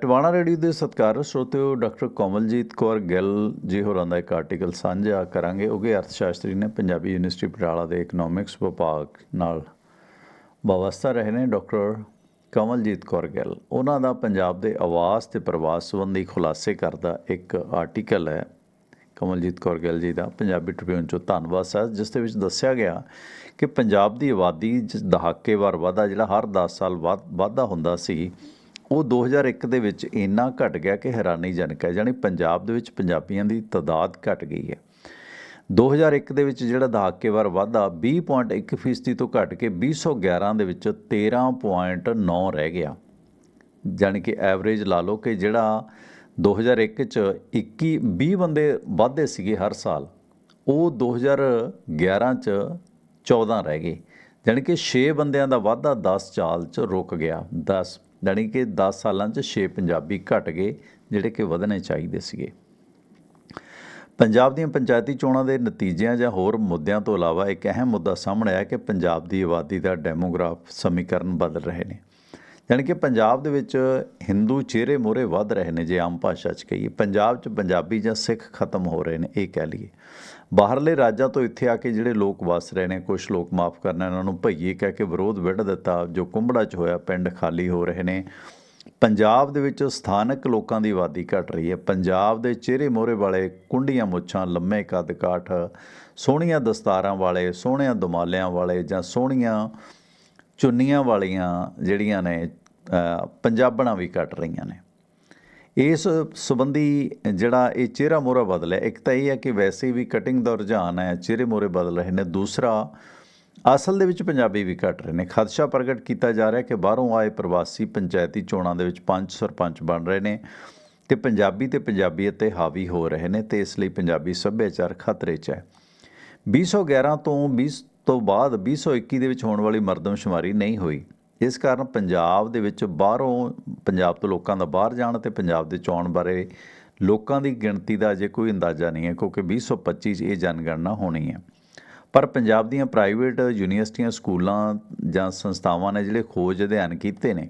Tiwana radio ਦੇ ਸਤਿਕਾਰ ਸਰੋਤਿਓ ਡਾਕਟਰ ਕਮਲਜੀਤ ਕੌਰ ਗਿੱਲ ਜੀ ਹੋਰਾਂ ਦਾ ਇੱਕ ਆਰਟੀਕਲ ਸਾਂਝਾ ਕਰਾਂਗੇ। ਉਹ ਕਿ ਅਰਥ ਸ਼ਾਸਤਰੀ ਨੇ ਪੰਜਾਬੀ ਯੂਨੀਵਰਸਿਟੀ ਪਟਿਆਲਾ ਦੇ ਇਕਨੋਮਿਕਸ ਵਿਭਾਗ ਨਾਲ ਵਾਬਸਤਾ ਰਹੇ ਨੇ ਡਾਕਟਰ ਕਮਲਜੀਤ ਕੌਰ ਗਿੱਲ। ਉਹਨਾਂ ਦਾ ਪੰਜਾਬ ਦੇ ਆਵਾਸ ਤੇ ਪ੍ਰਵਾਸ ਸੰਬੰਧੀ ਖੁਲਾਸੇ ਕਰਦਾ ਇੱਕ ਆਰਟੀਕਲ ਹੈ। ਕਮਲਜੀਤ ਕੌਰ ਗਿੱਲ ਜੀ ਦਾ ਪੰਜਾਬੀ ਟ੍ਰਿਬਿਊਨ ਚੋਂ ਧੰਨਵਾਦ ਸਾਹਿਬ ਜਿਸ ਦੇ ਵਿੱਚ ਦੱਸਿਆ ਗਿਆ ਕਿ ਪੰਜਾਬ ਦੀ ਆਬਾਦੀ ਜਿਸ ਦਹਾਕੇਵਾਰ ਵਾਧਾ, ਜਿਹੜਾ ਹਰ 10 ਸਾਲ ਬਾਅਦ ਵਾਧਾ ਹੁੰਦਾ ਸੀ ਉਹ 2001 ਦੇ ਵਿੱਚ ਇੰਨਾ ਘਟ ਗਿਆ ਕਿ ਹੈਰਾਨੀਜਨਕ ਹੈ, ਯਾਨੀ ਪੰਜਾਬ ਦੇ ਵਿੱਚ ਪੰਜਾਬੀਆਂ ਦੀ ਤਾਦਾਦ ਘਟ ਗਈ ਹੈ। 2001 ਦੇ ਵਿੱਚ ਜਿਹੜਾ ਦਹਾਕੇਵਾਰ ਵਾਧਾ 20.1 ਫੀਸਦੀ ਤੋਂ ਘਟ ਕੇ 2011 ਦੇ ਵਿੱਚ 13.9 ਰਹਿ ਗਿਆ। ਜਾਣੀ ਕਿ ਐਵਰੇਜ ਲਾ ਲਓ ਕਿ ਜਿਹੜਾ 2001 ਚ 21 20 ਬੰਦੇ ਵਾਧੇ ਸੀਗੇ ਹਰ ਸਾਲ, ਉਹ 2011 ਚ 14 ਰਹਿ ਗਏ। ਜਾਣੀ ਕਿ 6 ਬੰਦਿਆਂ ਦਾ ਵਾਧਾ 10 ਚਾਲ ਚ ਰੁਕ ਗਿਆ 10 ਜਾਣੀ ਕਿ 10 ਸਾਲਾਂ ਚ 6 ਪੰਜਾਬੀ ਘਟ ਗਏ, ਜਿਹੜੇ ਕਿ ਵਧਣੇ ਚਾਹੀਦੇ ਸੀਗੇ। ਪੰਜਾਬ ਦੀਆਂ ਪੰਚਾਇਤੀ ਚੋਣਾਂ ਦੇ ਨਤੀਜਿਆਂ ਜਾਂ ਹੋਰ ਮੁੱਦਿਆਂ ਤੋਂ ਇਲਾਵਾ ਇੱਕ ਅਹਿਮ ਮੁੱਦਾ ਸਾਹਮਣੇ ਆਇਆ ਕਿ ਪੰਜਾਬ ਦੀ ਆਬਾਦੀ ਦਾ ਡੈਮੋਗ੍ਰਾਫ ਸਮੀਕਰਨ ਬਦਲ ਰਹੇ ਨੇ। ਯਾਨੀ ਕਿ ਪੰਜਾਬ ਦੇ ਵਿੱਚ ਹਿੰਦੂ ਚਿਹਰੇ ਮੋਰੇ ਵੱਧ ਰਹੇ ਨੇ, ਜੇ ਆਮ ਭਾਸ਼ਾ 'ਚ ਕਹੀਏ। ਪੰਜਾਬ 'ਚ ਪੰਜਾਬੀ ਜਾਂ ਸਿੱਖ ਖਤਮ ਹੋ ਰਹੇ ਨੇ, ਇਹ ਕਹਿ ਲਈਏ। ਬਾਹਰਲੇ ਰਾਜਾਂ ਤੋਂ ਇੱਥੇ ਆ ਕੇ ਜਿਹੜੇ ਲੋਕ ਵਸ ਰਹੇ ਨੇ ਕੁਝ ਲੋਕ ਮਾਫ ਕਰਨਾ ਇਹਨਾਂ ਨੂੰ ਭਈਏ ਕਹਿ ਕੇ ਵਿਰੋਧ ਵਿੱਢ ਦਿੱਤਾ, ਜੋ ਕੁੰਬੜਾ 'ਚ ਹੋਇਆ, ਪਿੰਡ ਖਾਲੀ ਹੋ ਰਹੇ ਨੇ। ਪੰਜਾਬ ਦੇ ਵਿੱਚ ਸਥਾਨਕ ਲੋਕਾਂ ਦੀ ਆਬਾਦੀ ਘਟ ਰਹੀ ਹੈ। ਪੰਜਾਬ ਦੇ ਚਿਹਰੇ ਮੋਹਰੇ ਵਾਲੇ ਕੁੰਡੀਆਂ ਮੁੱਛਾਂ, ਲੰਮੇ ਕੱਦ ਕਾਠ, ਸੋਹਣੀਆਂ ਦਸਤਾਰਾਂ ਵਾਲੇ, ਸੋਹਣਿਆਂ ਦੁਮਾਲਿਆਂ ਵਾਲੇ ਜਾਂ ਸੋਹਣੀਆਂ ਚੁੰਨੀਆਂ ਵਾਲੀਆਂ ਜਿਹੜੀਆਂ ਨੇ ਪੰਜਾਬਣਾਂ ਵੀ ਘਟ ਰਹੀਆਂ ਨੇ। ਇਸ ਸੰਬੰਧੀ ਜਿਹੜਾ ਇਹ ਚਿਹਰਾ ਮੋਹਰਾ ਬਦਲਿਆ ਇੱਕ ਤਾਂ ਇਹ ਹੈ ਕਿ ਵੈਸੇ ਵੀ ਕਟਿੰਗ ਦਾ ਰੁਝਾਨ ਹੈ, ਚਿਹਰੇ ਮੋਹਰੇ ਬਦਲ ਰਹੇ ਨੇ, ਦੂਸਰਾ ਅਸਲ ਦੇ ਵਿੱਚ ਪੰਜਾਬੀ ਵੀ ਘਟ ਰਹੇ ਨੇ। ਖਦਸ਼ਾ ਪ੍ਰਗਟ ਕੀਤਾ ਜਾ ਰਿਹਾ ਕਿ ਬਾਹਰੋਂ ਆਏ ਪ੍ਰਵਾਸੀ ਪੰਚਾਇਤੀ ਚੋਣਾਂ ਦੇ ਵਿੱਚ ਪੰਜ ਸਰਪੰਚ ਬਣ ਰਹੇ ਨੇ ਤੇ ਪੰਜਾਬੀ ਤੇ ਪੰਜਾਬੀਅਤ ਤੇ ਹਾਵੀ ਹੋ ਰਹੇ ਨੇ ਤੇ ਇਸ ਲਈ ਪੰਜਾਬੀ ਸੱਭਿਆਚਾਰ ਖਤਰੇ 'ਚ ਹੈ। 2011 ਤੋਂ 20 ਤੋਂ ਬਾਅਦ 2021 ਦੇ ਵਿੱਚ ਹੋਣ ਵਾਲੀ ਮਰਦਮਸ਼ੁਮਾਰੀ ਨਹੀਂ ਹੋਈ। ਇਸ ਕਾਰਨ ਪੰਜਾਬ ਦੇ ਵਿੱਚ ਬਾਹਰੋਂ ਪੰਜਾਬ ਤੋਂ ਲੋਕਾਂ ਦਾ ਬਾਹਰ ਜਾਣ ਤੇ ਪੰਜਾਬ ਦੇ ਚੋਣ ਬਾਰੇ ਲੋਕਾਂ ਦੀ ਗਿਣਤੀ ਦਾ ਅਜੇ ਕੋਈ ਅੰਦਾਜ਼ਾ ਨਹੀਂ ਹੈ, ਕਿਉਂਕਿ 2025 'ਚ ਇਹ ਜਨਗਣਨਾ ਹੋਣੀ ਹੈ। ਪਰ ਪੰਜਾਬ ਦੀਆਂ ਪ੍ਰਾਈਵੇਟ ਯੂਨੀਵਰਸਿਟੀਆਂ, ਸਕੂਲਾਂ ਜਾਂ ਸੰਸਥਾਵਾਂ ਨੇ ਜਿਹੜੇ ਖੋਜ ਅਧਿਐਨ ਕੀਤੇ ਨੇ,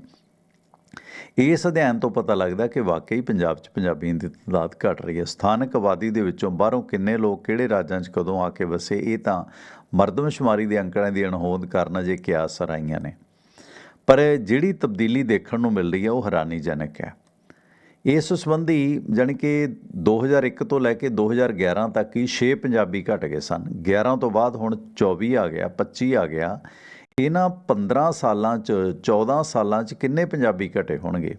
ਇਸ ਅਧਿਐਨ ਤੋਂ ਪਤਾ ਲੱਗਦਾ ਕਿ ਵਾਕਈ ਪੰਜਾਬ 'ਚ ਪੰਜਾਬੀਆਂ ਦੀ ਤਾਦਾਦ ਘਟ ਰਹੀ ਹੈ। ਸਥਾਨਕ ਆਬਾਦੀ ਦੇ ਵਿੱਚੋਂ ਬਾਹਰੋਂ ਕਿੰਨੇ ਲੋਕ ਕਿਹੜੇ ਰਾਜਾਂ 'ਚ ਕਦੋਂ ਆ ਕੇ ਵਸੇ, ਇਹ ਤਾਂ ਮਰਦਮਸ਼ੁਮਾਰੀ ਦੇ ਅੰਕੜਿਆਂ ਦੀ ਅਣਹੋਂਦ ਕਾਰਨ ਅਜੇ ਕਿਆਸ ਸਰਾਈਆਂ ਨੇ। ਪਰ ਜਿਹੜੀ ਤਬਦੀਲੀ ਦੇਖਣ ਨੂੰ ਮਿਲ ਰਹੀ ਹੈ, ਉਹ ਹੈਰਾਨੀਜਨਕ ਹੈ। ਇਸ ਸੰਬੰਧੀ ਜਾਣੀ ਕਿ 2001 ਤੋਂ ਲੈ ਕੇ 2011 ਤੱਕ ਹੀ 6 ਪੰਜਾਬੀ ਘਟ ਗਏ ਸਨ। 11 ਤੋਂ ਬਾਅਦ ਹੁਣ 24 ਆ ਗਿਆ 25 ਆ ਗਿਆ। ਇਹਨਾਂ 15 ਸਾਲਾਂ ਚ 14 ਸਾਲਾਂ ਚ ਕਿੰਨੇ ਪੰਜਾਬੀ ਘਟੇ ਹੋਣਗੇ?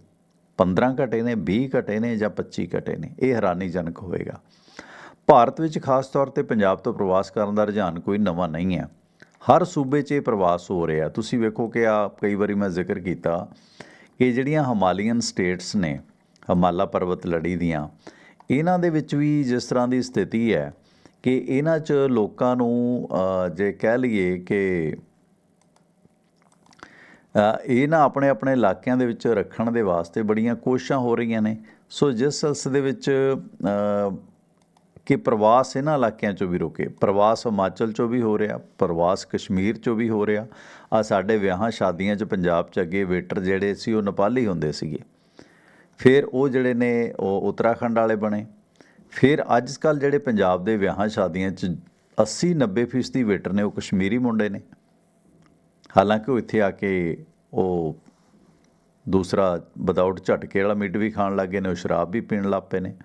15 ਘਟੇ ਨੇ 20 ਘਟੇ ਨੇ ਜਾਂ 25 ਘਟੇ ਨੇ? ਇਹ ਹੈਰਾਨੀਜਨਕ ਹੋਵੇਗਾ। ਭਾਰਤ ਵਿੱਚ ਖਾਸ ਤੌਰ ਤੇ ਪੰਜਾਬ ਤੋਂ ਪ੍ਰਵਾਸ ਕਰਨ ਦਾ ਰੁਝਾਨ ਕੋਈ ਨਵਾਂ ਨਹੀਂ ਹੈ। ਹਰ ਸੂਬੇ 'ਚ ਇਹ ਪ੍ਰਵਾਸ ਹੋ ਰਿਹਾ। ਤੁਸੀਂ ਵੇਖੋ ਕਿ ਆ ਕਈ ਵਾਰੀ ਮੈਂ ਜ਼ਿਕਰ ਕੀਤਾ ਕਿ ਜਿਹੜੀਆਂ ਹਿਮਾਲੀਅਨ ਸਟੇਟਸ ਨੇ ਹਿਮਾਲਾ ਪਰਬਤ ਲੜੀ ਦੀਆਂ ਇਹਨਾਂ ਦੇ ਵਿੱਚ ਵੀ ਜਿਸ ਤਰ੍ਹਾਂ ਦੀ ਸਥਿਤੀ ਹੈ ਕਿ ਇਹਨਾਂ 'ਚ ਲੋਕਾਂ ਨੂੰ ਜੇ ਕਹਿ ਲਈਏ ਕਿ ਅ, ਇਹ ਨਾ ਆਪਣੇ ਆਪਣੇ ਇਲਾਕਿਆਂ ਦੇ ਵਿੱਚ ਰੱਖਣ ਦੇ ਵਾਸਤੇ ਬੜੀਆਂ ਕੋਸ਼ਿਸ਼ਾਂ ਹੋ ਰਹੀਆਂ ਨੇ। ਸੋ ਜਿਸ ਸਿਲਸਿਲੇ ਵਿੱਚ ਕਿ ਪ੍ਰਵਾਸ ਇਹਨਾਂ ਇਲਾਕਿਆਂ 'ਚੋਂ ਵੀ ਰੁਕੇ। ਪ੍ਰਵਾਸ ਹਿਮਾਚਲ 'ਚੋਂ ਵੀ ਹੋ ਰਿਹਾ, ਪ੍ਰਵਾਸ ਕਸ਼ਮੀਰ 'ਚੋਂ ਵੀ ਹੋ ਰਿਹਾ। ਆ ਸਾਡੇ ਵਿਆਹਾਂ ਸ਼ਾਦੀਆਂ 'ਚ ਪੰਜਾਬ 'ਚ ਅੱਗੇ ਵੇਟਰ ਜਿਹੜੇ ਸੀ, ਉਹ ਨੇਪਾਲੀ ਹੁੰਦੇ ਸੀਗੇ। ਫਿਰ ਉਹ ਜਿਹੜੇ ਨੇ, ਉਹ ਉੱਤਰਾਖੰਡ ਵਾਲੇ ਬਣੇ। ਫਿਰ ਅੱਜ ਕੱਲ ਜਿਹੜੇ ਪੰਜਾਬ ਦੇ ਵਿਆਹਾਂ ਸ਼ਾਦੀਆਂ 'ਚ 80 90% ਫੀਸਦੀ ਵੇਟਰ ਨੇ, ਉਹ ਕਸ਼ਮੀਰੀ ਮੁੰਡੇ ਨੇ। ਹਾਲਾਂਕਿ ਉਹ ਇੱਥੇ ਆ ਕੇ ਉਹ ਦੂਸਰਾ ਵਿਦਆਊਟ ਝਟਕੇ ਵਾਲਾ ਮੀਟ ਵੀ ਖਾਣ ਲੱਗੇ ਨੇ, ਉਹ ਸ਼ਰਾਬ ਵੀ ਪੀਣ ਲੱਗ ਪਏ ਨੇ।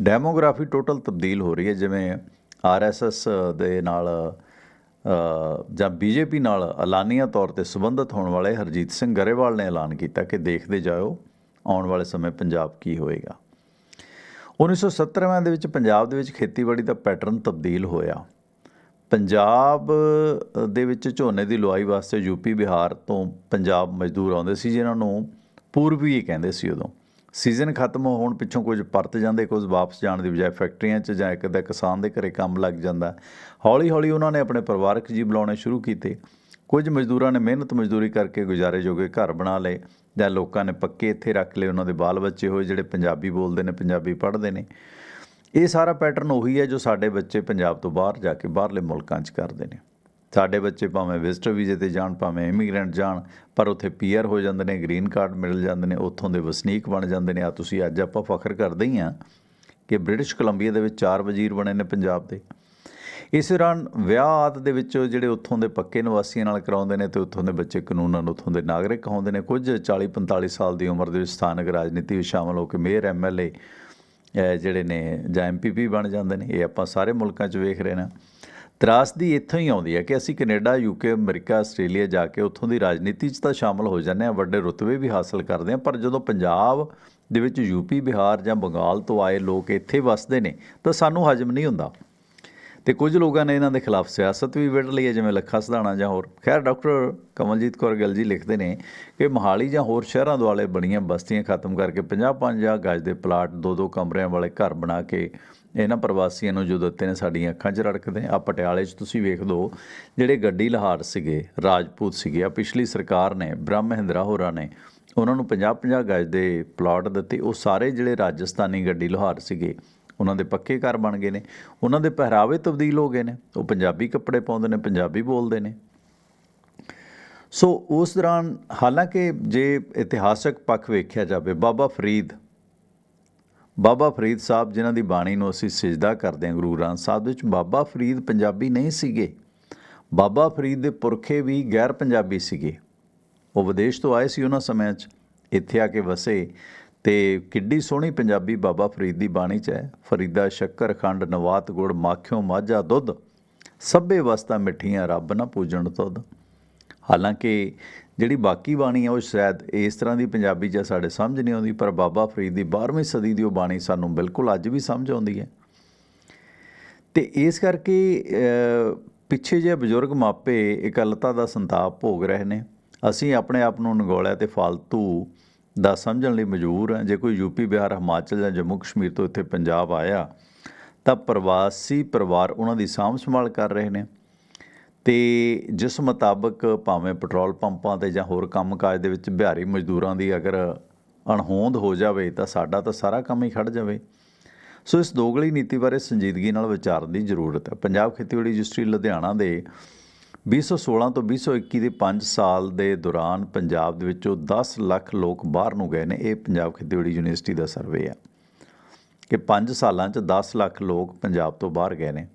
ਡੈਮੋਗ੍ਰਾਫੀ ਟੋਟਲ ਤਬਦੀਲ ਹੋ ਰਹੀ ਹੈ ਜਿਵੇਂ ਆਰਐਸਐਸ ਦੇ ਨਾਲ ਅ, ਜਾਂ ਬੀਜੇਪੀ ਨਾਲ ਐਲਾਨੀਆ ਤੌਰ ਤੇ ਸੰਬੰਧਿਤ ਹੋਣ ਵਾਲੇ ਹਰਜੀਤ ਸਿੰਘ ਗਰੇਵਾਲ ਨੇ ਐਲਾਨ ਕੀਤਾ ਕਿ ਦੇਖਦੇ ਜਾਓ ਆਉਣ ਵਾਲੇ ਸਮੇਂ ਪੰਜਾਬ ਕੀ ਹੋਏਗਾ। 1970ਵਾਂ ਦੇ ਵਿੱਚ ਪੰਜਾਬ ਦੇ ਵਿੱਚ ਖੇਤੀਬਾੜੀ ਦਾ ਪੈਟਰਨ ਤਬਦੀਲ ਹੋਇਆ। ਪੰਜਾਬ ਦੇ ਵਿੱਚ ਝੋਨੇ ਦੀ ਲੁਆਈ ਵਾਸਤੇ ਯੂਪੀ ਬਿਹਾਰ ਤੋਂ ਪੰਜਾਬ ਮਜ਼ਦੂਰ ਆਉਂਦੇ ਸੀ ਜਿਨ੍ਹਾਂ ਨੂੰ ਪੂਰਬੀ ਕਹਿੰਦੇ ਸੀ ਉਦੋਂ। ਸੀਜ਼ਨ ਖਤਮ ਹੋਣ ਪਿੱਛੋਂ ਕੁਝ ਪਰਤ ਜਾਂਦੇ, ਕੁਝ ਵਾਪਸ ਜਾਣ ਦੀ ਬਜਾਏ ਫੈਕਟਰੀਆਂ 'ਚ ਜਾਂ ਇੱਕ ਅੱਧਾ ਕਿਸਾਨ ਦੇ ਘਰੇ ਕੰਮ ਲੱਗ ਜਾਂਦਾ। ਹੌਲੀ ਹੌਲੀ ਉਹਨਾਂ ਨੇ ਆਪਣੇ ਪਰਿਵਾਰਕ ਜੀਵ ਲਾਉਣੇ ਸ਼ੁਰੂ ਕੀਤੇ। ਕੁਝ ਮਜ਼ਦੂਰਾਂ ਨੇ ਮਿਹਨਤ ਮਜ਼ਦੂਰੀ ਕਰਕੇ ਗੁਜ਼ਾਰੇ ਜੋਗੇ ਘਰ ਬਣਾ ਲਏ ਜਾਂ ਲੋਕਾਂ ਨੇ ਪੱਕੇ ਇੱਥੇ ਰੱਖ ਲਏ ਉਹਨਾਂ ਦੇ ਬਾਲ ਬੱਚੇ ਹੋਏ ਜਿਹੜੇ ਪੰਜਾਬੀ ਬੋਲਦੇ ਨੇ, ਪੰਜਾਬੀ ਪੜ੍ਹਦੇ ਨੇ। ਇਹ ਸਾਰਾ ਪੈਟਰਨ ਉਹੀ ਹੈ ਜੋ ਸਾਡੇ ਬੱਚੇ ਪੰਜਾਬ ਤੋਂ ਬਾਹਰ ਜਾ ਕੇ ਬਾਹਰਲੇ ਮੁਲਕਾਂ 'ਚ ਕਰਦੇ ਨੇ। ਸਾਡੇ ਬੱਚੇ ਭਾਵੇਂ ਵਿਜ਼ਟਰ ਵੀਜ਼ੇ ਤੇ ਜਾਣ, ਭਾਵੇਂ ਇਮੀਗ੍ਰੈਂਟ ਜਾਣ, ਪਰ ਉੱਥੇ ਪੀਆਰ ਹੋ ਜਾਂਦੇ ਨੇ ਗ੍ਰੀਨ ਕਾਰਡ ਮਿਲ ਜਾਂਦੇ ਨੇ, ਉੱਥੋਂ ਦੇ ਵਸਨੀਕ ਬਣ ਜਾਂਦੇ ਨੇ। ਆ ਤੁਸੀਂ ਅੱਜ ਆਪਾਂ ਫਖਰ ਕਰਦੇ ਹੀ ਆ ਕਿ ਬ੍ਰਿਟਿਸ਼ ਕੋਲੰਬੀਆ ਦੇ ਵਿੱਚ ਚਾਰ ਵਜ਼ੀਰ ਬਣੇ ਨੇ ਪੰਜਾਬ ਦੇ। ਇਸ ਦੌਰਾਨ ਵਿਆਹ ਆਦਿ ਦੇ ਵਿੱਚ ਜਿਹੜੇ ਉੱਥੋਂ ਦੇ ਪੱਕੇ ਨਿਵਾਸੀਆਂ ਨਾਲ ਕਰਾਉਂਦੇ ਨੇ ਤੇ ਉੱਥੋਂ ਦੇ ਬੱਚੇ ਕਾਨੂੰਨ ਉੱਥੋਂ ਦੇ ਨਾਗਰਿਕ ਕਹਾਉਂਦੇ ਨੇ। ਕੁਝ 40 45 ਸਾਲ ਦੀ ਉਮਰ ਦੇ ਵਿੱਚ ਸਥਾਨਕ ਰਾਜਨੀਤੀ ਵਿੱਚ ਸ਼ਾਮਲ ਹੋ ਕੇ ਮੇਅਰ ਐਮਐਲਏ ਜਿਹੜੇ ਨੇ ਜਾਂ ਐਮਪੀਪੀ ਬਣ ਜਾਂਦੇ ਨੇ। ਇਹ ਆਪਾਂ ਸਾਰੇ ਮੁਲਕਾਂ 'ਚ ਵੇਖ ਰਹੇ ਨੇ। ਤਰਾਸਦੀ ਇੱਥੋਂ ਹੀ ਆਉਂਦੀ ਹੈ ਕਿ ਅਸੀਂ ਕੈਨੇਡਾ ਯੂਕੇ ਅਮਰੀਕਾ, ਆਸਟ੍ਰੇਲੀਆ ਜਾ ਕੇ ਉੱਥੋਂ ਦੀ ਰਾਜਨੀਤੀ 'ਚ ਤਾਂ ਸ਼ਾਮਲ ਹੋ ਜਾਂਦੇ ਹਾਂ, ਵੱਡੇ ਰੁਤਬੇ ਵੀ ਹਾਸਲ ਕਰਦੇ ਹਾਂ, ਪਰ ਜਦੋਂ ਪੰਜਾਬ ਦੇ ਵਿੱਚ ਯੂਪੀ ਬਿਹਾਰ ਜਾਂ ਬੰਗਾਲ ਤੋਂ ਆਏ ਲੋਕ ਇੱਥੇ ਵਸਦੇ ਨੇ, ਤਾਂ ਸਾਨੂੰ ਹਜਮ ਨਹੀਂ ਹੁੰਦਾ। ਤੇ ਕੁਝ ਲੋਕਾਂ ਨੇ ਇਹਨਾਂ ਦੇ ਖਿਲਾਫ ਸਿਆਸਤ ਵੀ ਵਿੱਢ ਲਈ ਹੈ, ਜਿਵੇਂ ਲੱਖਾ ਸਧਾਣਾ ਜਾਂ ਹੋਰ। ਖੈਰ, ਡਾਕਟਰ ਕਮਲਜੀਤ ਕੌਰ ਗਿੱਲ ਜੀ ਲਿਖਦੇ ਨੇ ਕਿ ਮਹਾਲੀ ਜਾਂ ਹੋਰ ਸ਼ਹਿਰਾਂ ਦੁਆਲੇ ਬਣੀਆਂ ਬਸਤੀਆਂ ਖਤਮ ਕਰਕੇ 50-50 ਗਜ ਦੇ ਪਲਾਟ ਦੋ ਦੋ ਕਮਰਿਆਂ ਵਾਲੇ ਘਰ ਬਣਾ ਕੇ ਇਹਨਾਂ ਪ੍ਰਵਾਸੀਆਂ ਨੂੰ ਜੋ ਦਿੱਤੇ ਨੇ ਸਾਡੀਆਂ ਅੱਖਾਂ 'ਚ ਰੜਕਦੇ ਆ ਪਟਿਆਲੇ 'ਚ ਤੁਸੀਂ ਵੇਖ ਲਓ, ਜਿਹੜੇ ਗੱਡੀ ਲਹਾਰ ਸੀਗੇ, ਰਾਜਪੂਤ ਸੀਗੇ ਆ ਪਿਛਲੀ ਸਰਕਾਰ ਨੇ, ਬ੍ਰਹਮ ਮਹਿੰਦਰਾ ਹੋਰਾਂ ਨੇ, ਉਹਨਾਂ ਨੂੰ 50-50 ਗਜ ਦੇ ਪਲਾਟ ਦਿੱਤੇ, ਉਹ ਸਾਰੇ ਜਿਹੜੇ ਰਾਜਸਥਾਨੀ ਗੱਡੀ ਲੁਹਾਰ ਸੀਗੇ, ਉਹਨਾਂ ਦੇ ਪੱਕੇ ਘਰ ਬਣ ਗਏ ਨੇ, ਉਹਨਾਂ ਦੇ ਪਹਿਰਾਵੇ ਤਬਦੀਲ ਹੋ ਗਏ ਨੇ, ਉਹ ਪੰਜਾਬੀ ਕੱਪੜੇ ਪਾਉਂਦੇ ਨੇ, ਪੰਜਾਬੀ ਬੋਲਦੇ ਨੇ। ਸੋ ਉਸ ਦੌਰਾਨ ਹਾਲਾਂਕਿ ਜੇ ਇਤਿਹਾਸਕ ਪੱਖ ਵੇਖਿਆ ਜਾਵੇ, ਬਾਬਾ ਫਰੀਦ ਬਾਬਾ ਫਰੀਦ ਸਾਹਿਬ ਜਿਨ੍ਹਾਂ ਦੀ ਬਾਣੀ ਨੂੰ ਅਸੀਂ ਸਜਦਾ ਕਰਦੇ ਹਾਂ ਗੁਰੂ ਗ੍ਰੰਥ ਸਾਹਿਬ ਵਿੱਚ, ਬਾਬਾ ਫਰੀਦ ਪੰਜਾਬੀ ਨਹੀਂ ਸੀਗੇ। ਬਾਬਾ ਫਰੀਦ ਦੇ ਪੁਰਖੇ ਵੀ ਗੈਰ ਪੰਜਾਬੀ ਸੀਗੇ। ਉਹ ਵਿਦੇਸ਼ ਤੋਂ ਆਏ ਸੀ ਉਹਨਾਂ ਸਮਿਆਂ 'ਚ, ਇੱਥੇ ਆ ਕੇ ਵਸੇ ਤੇ ਕਿੱਡੀ ਸੋਹਣੀ ਪੰਜਾਬੀ ਬਾਬਾ ਫਰੀਦ ਦੀ ਬਾਣੀ 'ਚ ਹੈ। ਫਰੀਦਾ, ਸ਼ੱਕਰ, ਖੰਡ, ਨਵਾਤ, ਗੁੜ, ਮਾਖਿਓ, ਮਾਝਾ, ਦੁੱਧ, ਸਭੇ ਵਸਤਾ ਮਿੱਠੀਆਂ, ਰੱਬ ਨਾ ਪੂਜਣ ਤੁਧ। ਹਾਲਾਂਕਿ ਜਿਹੜੀ ਬਾਕੀ ਬਾਣੀ ਆ, ਉਹ ਸ਼ਾਇਦ ਇਸ ਤਰ੍ਹਾਂ ਦੀ ਪੰਜਾਬੀ 'ਚ ਸਾਡੇ ਸਮਝ ਨਹੀਂ ਆਉਂਦੀ, ਪਰ ਬਾਬਾ ਫਰੀਦ ਦੀ 12ਵੀਂ ਸਦੀ ਦੀ ਉਹ ਬਾਣੀ ਸਾਨੂੰ ਬਿਲਕੁਲ ਅੱਜ ਵੀ ਸਮਝ ਆਉਂਦੀ ਹੈ। ਤੇ ਇਸ ਕਰਕੇ ਪਿੱਛੇ ਜੇ ਬਜ਼ੁਰਗ ਮਾਪੇ ਇਕੱਲਤਾ ਦਾ ਸੰਤਾਪ ਭੋਗ ਰਹੇ ਨੇ। ਅਸੀਂ ਆਪਣੇ ਆਪ ਨੂੰ ਨਗੋਲਿਆ ਤੇ ਫालतू ਦਾ ਸਮਝਣ ਲਈ ਮਜਬੂਰ ਹਾਂ। ਜੇ ਕੋਈ ਯੂਪੀ, ਬਿਹਾਰ, ਹਿਮਾਚਲ ਜਾਂ ਜੰਮੂ ਕਸ਼ਮੀਰ ਤੋਂ ਇੱਥੇ ਪੰਜਾਬ ਆਇਆ, ਤਾਂ ਪ੍ਰਵਾਸੀ ਪਰਿਵਾਰ ਉਹਨਾਂ ਦੀ ਸਾਂਭ ਸੰਭਾਲ ਕਰ ਰਹੇ ਨੇ। ਤੇ ਜਿਸ ਮੁਤਾਬਕ ਭਾਵੇਂ ਪੈਟਰੋਲ ਪੰਪਾਂ ਤੇ ਜਾਂ ਹੋਰ ਕੰਮਕਾਜ ਦੇ ਵਿੱਚ ਬਿਹਾਰੀ ਮਜ਼ਦੂਰਾਂ ਦੀ ਅਗਰ ਅਣਹੋਂਦ ਹੋ ਜਾਵੇ ਤਾਂ ਸਾਡਾ ਤਾਂ ਸਾਰਾ ਕੰਮ ਹੀ ਖੜ ਜਾਵੇ। ਸੋ ਇਸ ਦੋਗਲੀ ਨੀਤੀ ਬਾਰੇ ਸੰਜੀਦਗੀ ਨਾਲ ਵਿਚਾਰਨ ਦੀ ਜ਼ਰੂਰਤ ਹੈ। ਪੰਜਾਬ ਖੇਤੀਬਾੜੀ ਯੂਨੀਵਰਸਿਟੀ ਲੁਧਿਆਣਾ ਦੇ 2016 ਤੋਂ 2021 ਦੇ 5 ਸਾਲ ਦੇ ਦੌਰਾਨ ਪੰਜਾਬ ਦੇ ਵਿੱਚੋਂ 10 ਲੱਖ ਲੋਕ ਬਾਹਰ ਨੂੰ ਗਏ ਨੇ। ਇਹ ਪੰਜਾਬ ਖੇਤੀਬਾੜੀ ਯੂਨੀਵਰਸਿਟੀ ਦਾ ਸਰਵੇ ਹੈ ਕਿ 5 ਸਾਲਾਂ 'ਚ 10 ਲੱਖ ਲੋਕ ਪੰਜਾਬ ਤੋਂ ਬਾਹਰ ਗਏ ਨੇ।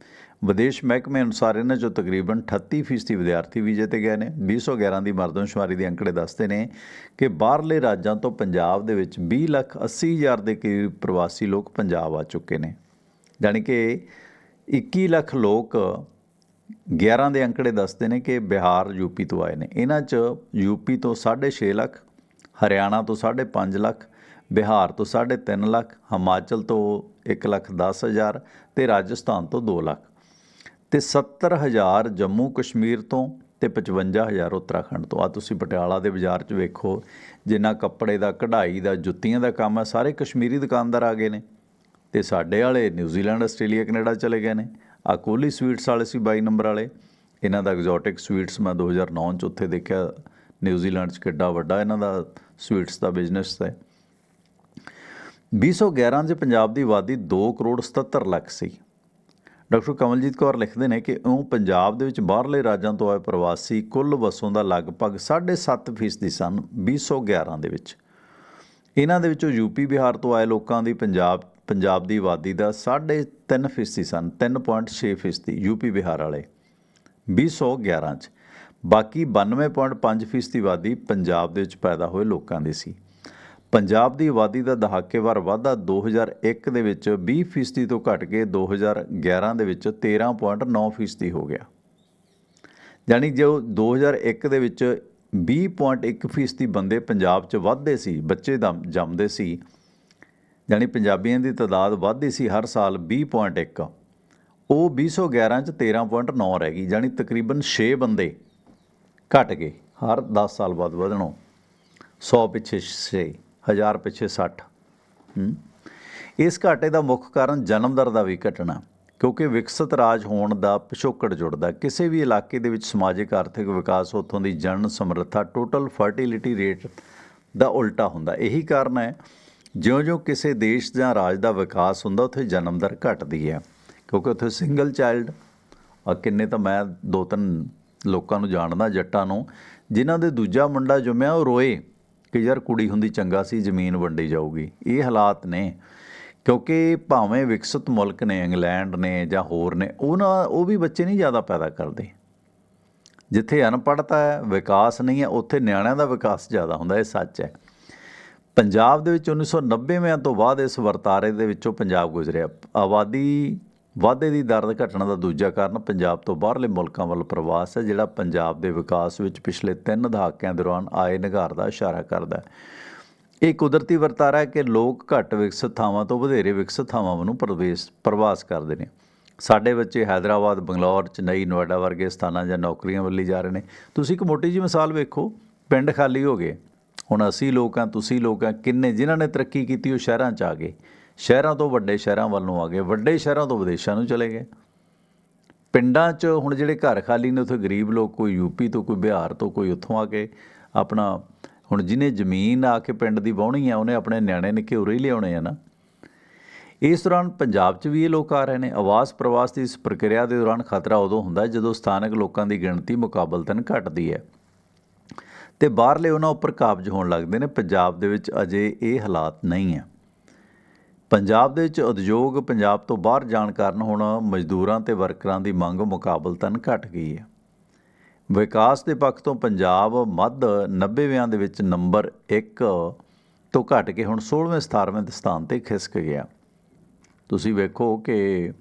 ਵਿਦੇਸ਼ ਮਹਿਕਮੇ ਅਨੁਸਾਰ ਇਹਨਾਂ 'ਚੋਂ ਤਕਰੀਬਨ 38% ਵਿਦਿਆਰਥੀ ਵੀਜ਼ੇ ਤੇ ਗਏ ਨੇ। 2011 ਦੀ ਮਰਦਮਸ਼ੁਮਾਰੀ ਦੇ ਅੰਕੜੇ ਦੱਸਦੇ ਨੇ ਕਿ ਬਾਹਰਲੇ ਰਾਜਾਂ ਤੋਂ ਪੰਜਾਬ ਦੇ ਵਿੱਚ 20 ਲੱਖ 80 ਹਜ਼ਾਰ ਦੇ ਕਰੀਬ ਪ੍ਰਵਾਸੀ ਲੋਕ ਪੰਜਾਬ ਆ ਚੁੱਕੇ ਨੇ। ਯਾਨੀ ਕਿ 21 ਲੱਖ ਲੋਕ 11 ਦੇ ਅੰਕੜੇ ਦੱਸਦੇ ਨੇ ਕਿ ਬਿਹਾਰ ਯੂਪੀ ਤੋਂ ਆਏ ਨੇ। ਇਹਨਾਂ 'ਚ ਯੂਪੀ ਤੋਂ 6.5 ਲੱਖ, ਹਰਿਆਣਾ ਤੋਂ 5.5 ਲੱਖ, ਬਿਹਾਰ ਤੋਂ 3.5 ਲੱਖ, ਹਿਮਾਚਲ ਤੋਂ 1 ਲੱਖ 10 ਹਜ਼ਾਰ ਤੇ ਰਾਜਸਥਾਨ ਤੋਂ 2 ਲੱਖ। ਤੇ 70000 ਜੰਮੂ ਕਸ਼ਮੀਰ ਤੋਂ ਤੇ 55000 ਉੱਤਰਾਖੰਡ ਤੋਂ। ਆ ਤੁਸੀਂ ਪਟਿਆਲਾ ਦੇ ਬਾਜ਼ਾਰ 'ਚ ਵੇਖੋ, ਜਿੰਨਾ ਕੱਪੜੇ ਦਾ, ਕਢਾਈ ਦਾ, ਜੁੱਤੀਆਂ ਦਾ ਕੰਮ ਹੈ ਸਾਰੇ ਕਸ਼ਮੀਰੀ ਦੁਕਾਨਦਾਰ ਆ ਗਏ ਨੇ। ਤੇ ਸਾਡੇ ਵਾਲੇ ਨਿਊਜ਼ੀਲੈਂਡ ਆਸਟ੍ਰੇਲੀਆ, ਕੈਨੇਡਾ ਚਲੇ ਗਏ ਨੇ। ਆ ਕੋਹਲੀ ਸਵੀਟਸ ਵਾਲੇ ਸੀ 22 ਨੰਬਰ ਵਾਲੇ। ਇਹਨਾਂ ਦਾ ਐਗਜ਼ੋਟਿਕ ਸਵੀਟਸ ਮੈਂ 2009 ਚ ਉੱਥੇ ਦੇਖਿਆ। ਨਿਊਜ਼ੀਲੈਂਡ ਚ ਕਿੱਡਾ ਵੱਡਾ ਇਹਨਾਂ ਦਾ ਸਵੀਟਸ ਦਾ ਬਿਜ਼ਨਸ ਹੈ 2011 ਚ ਪੰਜਾਬ ਦੀ ਆਬਾਦੀ 2 ਕਰੋੜ 77 ਲੱਖ ਸੀ। ਡਾਕਟਰ ਕਮਲਜੀਤ ਕੌਰ ਲਿਖਦੇ ਨੇ ਕਿ ਉਹ ਪੰਜਾਬ ਦੇ ਵਿੱਚ ਬਾਹਰਲੇ ਰਾਜਾਂ ਤੋਂ ਆਏ ਪ੍ਰਵਾਸੀ ਕੁੱਲ ਵਸੋਂ ਦਾ ਲਗਭਗ 7.5% ਫੀਸਦੀ ਸਨ 2011 ਦੇ ਵਿੱਚ। ਇਹਨਾਂ ਦੇ ਵਿੱਚੋਂ ਯੂਪੀ ਬਿਹਾਰ ਤੋਂ ਆਏ ਲੋਕਾਂ ਦੀ ਪੰਜਾਬ ਪੰਜਾਬ ਦੀ ਆਬਾਦੀ ਦਾ 3.5 ਫੀਸਦੀ ਸਨ 3.6 ਫੀਸਦੀ ਯੂਪੀ ਬਿਹਾਰ ਵਾਲੇ 2011 ਚ। ਬਾਕੀ 92.5 ਫੀਸਦੀ ਆਬਾਦੀ ਪੰਜਾਬ ਦੇ ਵਿੱਚ ਪੈਦਾ ਹੋਏ ਲੋਕਾਂ ਦੀ ਸੀ। ਪੰਜਾਬ ਦੀ ਆਬਾਦੀ ਦਾ ਦਹਾਕੇਵਾਰ ਵਾਧਾ 2001 ਦੇ ਵਿੱਚ 20 ਫੀਸਦੀ ਤੋਂ ਘਟ ਕੇ 2011 ਦੇ ਵਿੱਚ 13.9 ਫੀਸਦੀ ਹੋ ਗਿਆ। ਯਾਨੀ ਜੋ 2001 ਦੇ ਵਿੱਚ 20.1 ਫੀਸਦੀ ਬੰਦੇ ਪੰਜਾਬ 'ਚ ਵੱਧਦੇ ਸੀ, ਬੱਚੇ ਦਮ ਜੰਮਦੇ ਸੀ, ਯਾਨੀ ਪੰਜਾਬੀਆਂ ਦੀ ਤਾਦਾਦ ਵੱਧਦੀ ਸੀ ਹਰ ਸਾਲ 20.1 ਉਹ 2011 'ਚ 13.9 ਰਹਿ ਗਈ, ਯਾਨੀ ਤਕਰੀਬਨ 6 ਬੰਦੇ ਘਟ ਗਏ ਹਰ 10 ਸਾਲ ਬਾਅਦ ਵਧਣੋਂ 100 ਪਿੱਛੇ 6 ਹਜ਼ਾਰ ਪਿੱਛੇ 60 ਇਸ ਘਾਟੇ ਦਾ ਮੁੱਖ ਕਾਰਨ ਜਨਮ ਦਰ ਦਾ ਵੀ ਘਟਣਾ, ਕਿਉਂਕਿ ਵਿਕਸਿਤ ਰਾਜ ਹੋਣ ਦਾ ਪਿਛੋਕੜ ਜੁੜਦਾ ਕਿਸੇ ਵੀ ਇਲਾਕੇ ਦੇ ਵਿੱਚ ਸਮਾਜਿਕ, ਆਰਥਿਕ ਵਿਕਾਸ ਉੱਥੋਂ ਦੀ ਜਨਨ ਸਮਰੱਥਾ ਟੋਟਲ ਫਰਟੀਲਿਟੀ ਰੇਟ ਦਾ ਉਲਟਾ ਹੁੰਦਾ। ਇਹੀ ਕਾਰਨ ਹੈ, ਜਿਉਂ-ਜਿਉਂ ਕਿਸੇ ਦੇਸ਼ ਜਾਂ ਰਾਜ ਦਾ ਵਿਕਾਸ ਹੁੰਦਾ, ਉੱਥੇ ਜਨਮ ਦਰ ਘਟਦੀ ਹੈ। ਕਿਉਂਕਿ ਉੱਥੇ ਸਿੰਗਲ ਚਾਈਲਡ ਆ ਕਿੰਨੇ ਤਾਂ ਮੈਂ ਦੋ ਤਿੰਨ ਲੋਕਾਂ ਨੂੰ ਜਾਣਦਾ, ਜੱਟਾਂ ਨੂੰ, ਜਿਨ੍ਹਾਂ ਦੇ ਦੂਜਾ ਮੁੰਡਾ ਜੰਮਿਆ, ਉਹ ਰੋਏ। ਕਿ ਯਾਰ ਕੁੜੀ ਹੁੰਦੀ ਚੰਗਾ ਸੀ, ਜ਼ਮੀਨ ਵੰਡੀ ਜਾਊਗੀ। ਇਹ ਹਾਲਾਤ ਨੇ, ਕਿਉਂਕਿ ਭਾਵੇਂ ਵਿਕਸਿਤ ਮੁਲਕ ਨੇ, ਇੰਗਲੈਂਡ ਨੇ ਜਾਂ ਹੋਰ ਨੇ, ਉਹਨਾਂ, ਉਹ ਵੀ ਬੱਚੇ ਨਹੀਂ ਜ਼ਿਆਦਾ ਪੈਦਾ ਕਰਦੇ। ਜਿੱਥੇ ਅਨਪੜ੍ਹਤਾ ਹੈ, ਵਿਕਾਸ ਨਹੀਂ ਹੈ, ਉੱਥੇ ਨਿਆਣਿਆਂ ਦਾ ਵਿਕਾਸ ਜ਼ਿਆਦਾ ਹੁੰਦਾ, ਇਹ ਸੱਚ ਹੈ। ਪੰਜਾਬ ਦੇ ਵਿੱਚ 1990ਵਿਆਂ ਤੋਂ ਬਾਅਦ ਇਸ ਵਰਤਾਰੇ ਦੇ ਵਿੱਚੋਂ ਪੰਜਾਬ ਗੁਜ਼ਰਿਆ। ਆਬਾਦੀ ਵਾਧੇ ਦੀ ਦਰ ਦੇ ਘਟਣ ਦਾ ਦੂਜਾ ਕਾਰਨ ਪੰਜਾਬ ਤੋਂ ਬਾਹਰਲੇ ਮੁਲਕਾਂ ਵੱਲ ਪ੍ਰਵਾਸ ਹੈ, ਜਿਹੜਾ ਪੰਜਾਬ ਦੇ ਵਿਕਾਸ ਵਿੱਚ ਪਿਛਲੇ ਤਿੰਨ ਦਹਾਕਿਆਂ ਦੌਰਾਨ ਆਏ ਨਿਘਾਰ ਦਾ ਇਸ਼ਾਰਾ ਕਰਦਾ ਹੈ। ਇਹ ਕੁਦਰਤੀ ਵਰਤਾਰਾ ਹੈ ਕਿ ਲੋਕ ਘੱਟ ਵਿਕਸਿਤ ਥਾਵਾਂ ਤੋਂ ਵਧੇਰੇ ਵਿਕਸਿਤ ਥਾਵਾਂ ਨੂੰ ਪ੍ਰਵੇਸ਼, ਪ੍ਰਵਾਸ ਕਰਦੇ ਨੇ। ਸਾਡੇ ਬੱਚੇ ਹైదరాబాద్ ਬੰਗਲੌਰ, ਚੇਨਈ, ਨੋਇਡਾ ਵਰਗੇ ਸਥਾਨਾਂ ਜਾਂ ਨੌਕਰੀਆਂ ਵੱਲ ਜਾ ਰਹੇ ਨੇ। ਤੁਸੀਂ ਇੱਕ ਮੋਟੀ ਜੀ ਮਿਸਾਲ ਵੇਖੋ, ਪਿੰਡ ਖਾਲੀ ਹੋ ਗਏ। ਹੁਣ ਅਸੀਂ ਲੋਕਾਂ ਤੁਸੀਂ ਲੋਕਾਂ ਕਿੰਨੇ ਜਿਨ੍ਹਾਂ ਨੇ ਤਰੱਕੀ ਕੀਤੀ ਉਹ ਸ਼ਹਿਰਾਂ 'ਚ ਆ ਗਏ। ਸ਼ਹਿਰਾਂ ਤੋਂ ਵੱਡੇ ਸ਼ਹਿਰਾਂ ਵੱਲ ਨੂੰ ਆ ਗਏ, ਵੱਡੇ ਸ਼ਹਿਰਾਂ ਤੋਂ ਵਿਦੇਸ਼ਾਂ ਨੂੰ ਚਲੇ ਗਏ। ਪਿੰਡਾਂ 'ਚ ਹੁਣ ਜਿਹੜੇ ਘਰ ਖਾਲੀ ਨੇ, ਉੱਥੇ ਗਰੀਬ ਲੋਕ, ਕੋਈ ਯੂਪੀ ਤੋਂ, ਕੋਈ ਬਿਹਾਰ ਤੋਂ, ਕੋਈ ਉੱਥੋਂ ਆ ਕੇ ਆਪਣਾ ਹੁਣ ਜਿਹਨੇ ਜ਼ਮੀਨ ਆ ਕੇ ਪਿੰਡ ਦੀ ਵਾਹੁਣੀ ਆ, ਉਹਨੇ ਆਪਣੇ ਨਿਆਣੇ ਨਿੱਕੇ ਉਰੇ ਹੀ ਲਿਆਉਣੇ ਆ ਨਾ। ਇਸ ਦੌਰਾਨ ਪੰਜਾਬ 'ਚ ਵੀ ਇਹ ਲੋਕ ਆ ਰਹੇ ਨੇ। ਆਵਾਸ ਪ੍ਰਵਾਸ ਦੀ ਇਸ ਪ੍ਰਕਿਰਿਆ ਦੇ ਦੌਰਾਨ ਖਤਰਾ ਉਦੋਂ ਹੁੰਦਾ ਜਦੋਂ ਸਥਾਨਕ ਲੋਕਾਂ ਦੀ ਗਿਣਤੀ ਮੁਕਾਬਲਤਨ ਘਟਦੀ ਹੈ। ਤੇ ਬਾਹਰਲੇ ਉਹਨਾਂ ਉੱਪਰ ਕਾਬਜ ਹੋਣ ਲੱਗਦੇ ਨੇ। ਪੰਜਾਬ ਦੇ ਵਿੱਚ ਅਜੇ ਇਹ ਹਾਲਾਤ ਨਹੀਂ ਹੈ। ਪੰਜਾਬ ਦੇ ਵਿੱਚ ਉਦਯੋਗ ਪੰਜਾਬ ਤੋਂ ਬਾਹਰ ਜਾਣ ਕਾਰਨ ਹੁਣ ਮਜ਼ਦੂਰਾਂ ਤੇ ਵਰਕਰਾਂ ਦੀ ਮੰਗ ਮੁਕਾਬਲਤਨ ਘਟ ਗਈ ਹੈ। ਵਿਕਾਸ ਦੇ ਪੱਖ ਤੋਂ ਪੰਜਾਬ ਮੱਧ 90ਵਿਆਂ ਦੇ ਵਿੱਚ ਨੰਬਰ 1 ਤੋਂ ਘਟ ਕੇ ਹੁਣ 16ਵੇਂ 17ਵੇਂ ਸਥਾਨ ਤੇ ਖਿਸਕ ਗਿਆ। ਤੁਸੀਂ ਵੇਖੋ ਕਿ